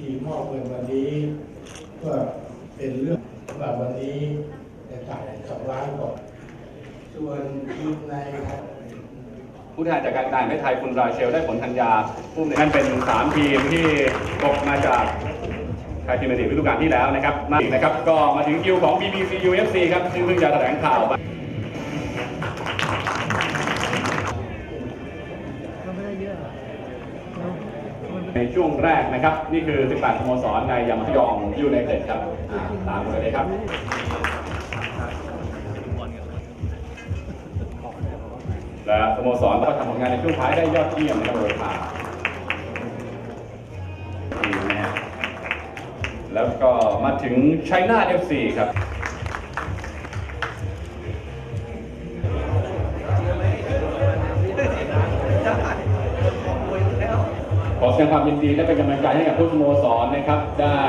ธีมอบเงินวันนี้ ก็เป็นเรื่องว่าวันนี้จะจ่ายสองล้านก่อนส่วนทีมในครับผู้แทนจากการต่างประเทศไทยคุณราเชลได้ผลธัญญาผู้อำนวยนั่นเป็น 3 ทีมที่ตกมาจากไทยพรีเมียร์ลีกฤดูกาลที่แล้วนะครับมาอีกนะครับ ก็มาถึงคิวของ BBC UFC ครับ ซึ่งเพิ่งจะแถลงข่าวไป ในช่วงแรกนะครับ นี่คือ 18สโมสรในยามาฮยองยูไนเต็ดครับอ่าตามกันเลยครับและสโมสรก็ทำผลงานในช่วงท้ายได้ยอดเยี่ยมนะครับโดยผ่าทีนะฮะแล้วก็มาถึงชัยนาท FC ครับ ขอแสดงความยินดีและเป็นกำลังใจให้กับทุกสโมสรนะครับ ได้